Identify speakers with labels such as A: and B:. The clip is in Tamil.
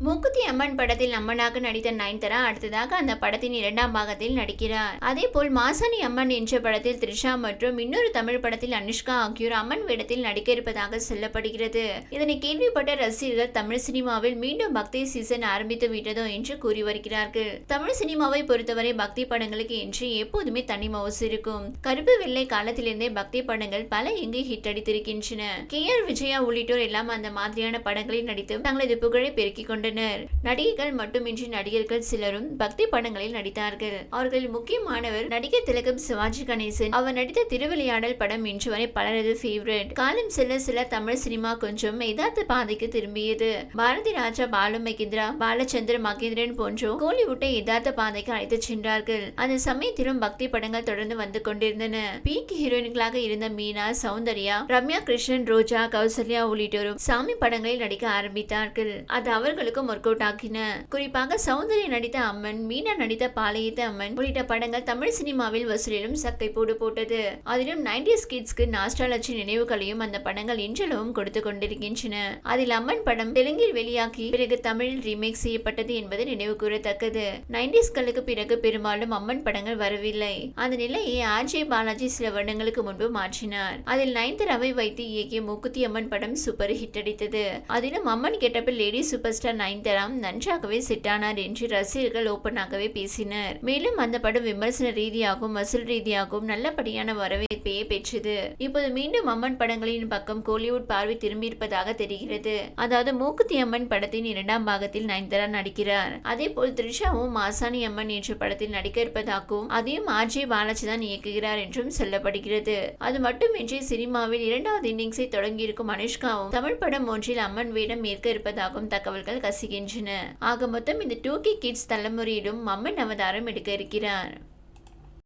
A: 文句 சக்தி அம்மன் படத்தில் அம்மனாக நடித்த நயன்தரா அடுத்ததாக அந்த படத்தின் இரண்டாம் பாகத்தில் நடிக்கிறார். அதே போல் மாசாணி அம்மன் என்ற படத்தில் த்ரிஷா மற்றும் இன்னொரு தமிழ் படத்தில் அனுஷ்கா ஆகியோர் அம்மன் வேடத்தில் நடிக்க இருப்பதாக சொல்லப்படுகிறது. இதனை கேள்விப்பட்ட ரசிகர்கள் தமிழ் சினிமாவில் மீண்டும் பக்தி சீசன் ஆரம்பித்து விட்டதோ என்று கூறி வருகிறார்கள். தமிழ் சினிமாவை பொறுத்தவரை பக்தி படங்களுக்கு என்று எப்போதுமே தனி மவுசு இருக்கும். கருப்பு வெள்ளை காலத்திலிருந்தே பக்தி படங்கள் பல இங்கு ஹிட் அடித்திருக்கின்றன. கே ஆர் விஜயா உள்ளிட்டோர் எல்லாம் அந்த மாதிரியான படங்களில் நடித்து தங்களது புகழை பெருக்கிக் கொண்டனர். நடிகைகள் மட்டுமின்றி நடிகர்கள் சிலரும் பக்தி படங்களில் நடித்தார்கள். அவர்களில் முக்கியமானவர் நடிகர் திலகம் சிவாஜி கணேசன். அவர் நடித்த திருவிளையாடல் படம் இன்று வரை பலரது ஃபேவரட் காலம் செல்ல சில தமிழ் சினிமா கொஞ்சம் யதார்த்த பாதைக்கு திரும்பியது. பாரதி ராஜா பாலு மகேந்திரா பாலச்சந்திர மகேந்திரன் போன்றோ கோலிவுட்டை யதார்த்த பாதைக்கு அழைத்துச் சென்றார்கள். அந்த சமயத்திலும் பக்தி படங்கள் தொடர்ந்து வந்து கொண்டிருந்தன. பீக் ஹீரோயின்களாக இருந்த மீனா சௌந்தர்யா ரம்யா கிருஷ்ணன் ரோஜா கௌசல்யா உள்ளிட்டோரும் சாமி படங்களில் நடிக்க ஆரம்பித்தார்கள். அது அவர்களுக்கும் ஒர்க் அவுட் ஆகின குறிப்பாக சௌந்தரி நடித்த அம்மன் மீனா நடித்த பாளையத்த அம்மன் உள்ளிட்ட படங்கள் தமிழ் சினிமாவில் வசூலிலும் சக்கை போடு போட்டது. அதிலும் நைன்டிஸ் கிட்ஸ்க்கு நாஸ்டாலஜி நினைவுகளையும் அந்த படங்கள் இன்றளவும் கொடுத்து கொண்டிருக்கின்றன. அதில் அம்மன் படம் தெலுங்கில் வெளியாகி பிறகு தமிழில் ரீமேக் செய்யப்பட்டது என்பது நினைவு கூறத்தக்கது. நைன்டிஸ்களுக்கு பிறகு பெரும்பாலும் அம்மன் படங்கள் வரவில்லை. அந்த நிலையை ஆர்ஜே பாலாஜி சில வருடங்களுக்கு முன்பு மாற்றினார். அதில் நயன்தாராவை வைத்து இயக்கிய மூக்குத்தி அம்மன் படம் சூப்பர் ஹிட் அடித்தது. அதிலும் அம்மன் கெட்டப்பில் லேடி சூப்பர் ஸ்டார் நயன்தாரா நன்றாகவே செட்டானார் என்று ரசிகர்கள் ஓப்பனாகவே பேசினர். மேலும் அந்த படம் விமர்சன ரீதியாகவும் வசூல் ரீதியாகவும் நல்லபடியான வரவேற்பையே பெற்றது. இப்போது மீண்டும் அம்மன் படங்களின் பக்கம் கோலிவுட் பார்வை திரும்பியிருப்பதாக தெரிகிறது. அதாவது மூக்குத்தி அம்மன் படத்தின் இரண்டாம் பாகத்தில் நயன்தாரா நடிக்கிறார். அதே போல் த்ரிஷாவும் மாசாணி அம்மன் என்ற படத்தில் நடிக்க இருப்பதாகவும் அதையும் ஆர்ஜே பாலாஜி தான் இயக்குகிறார் என்றும் சொல்லப்படுகிறது. அது மட்டுமின்றி சினிமாவில் இரண்டாவது இன்னிங்ஸை தொடங்கியிருக்கும் அனுஷ்காவும் தமிழ் படம் ஒன்றில் அம்மன் வேடம் ஏற்க இருப்பதாகவும் தகவல்கள் கசிகின்றன. ஆக மொத்தம் இந்த டூ கே கிட்ஸ் தலைமுறையிலும் அம்மன் அவதாரம் எடுக்க இருக்கிறார்.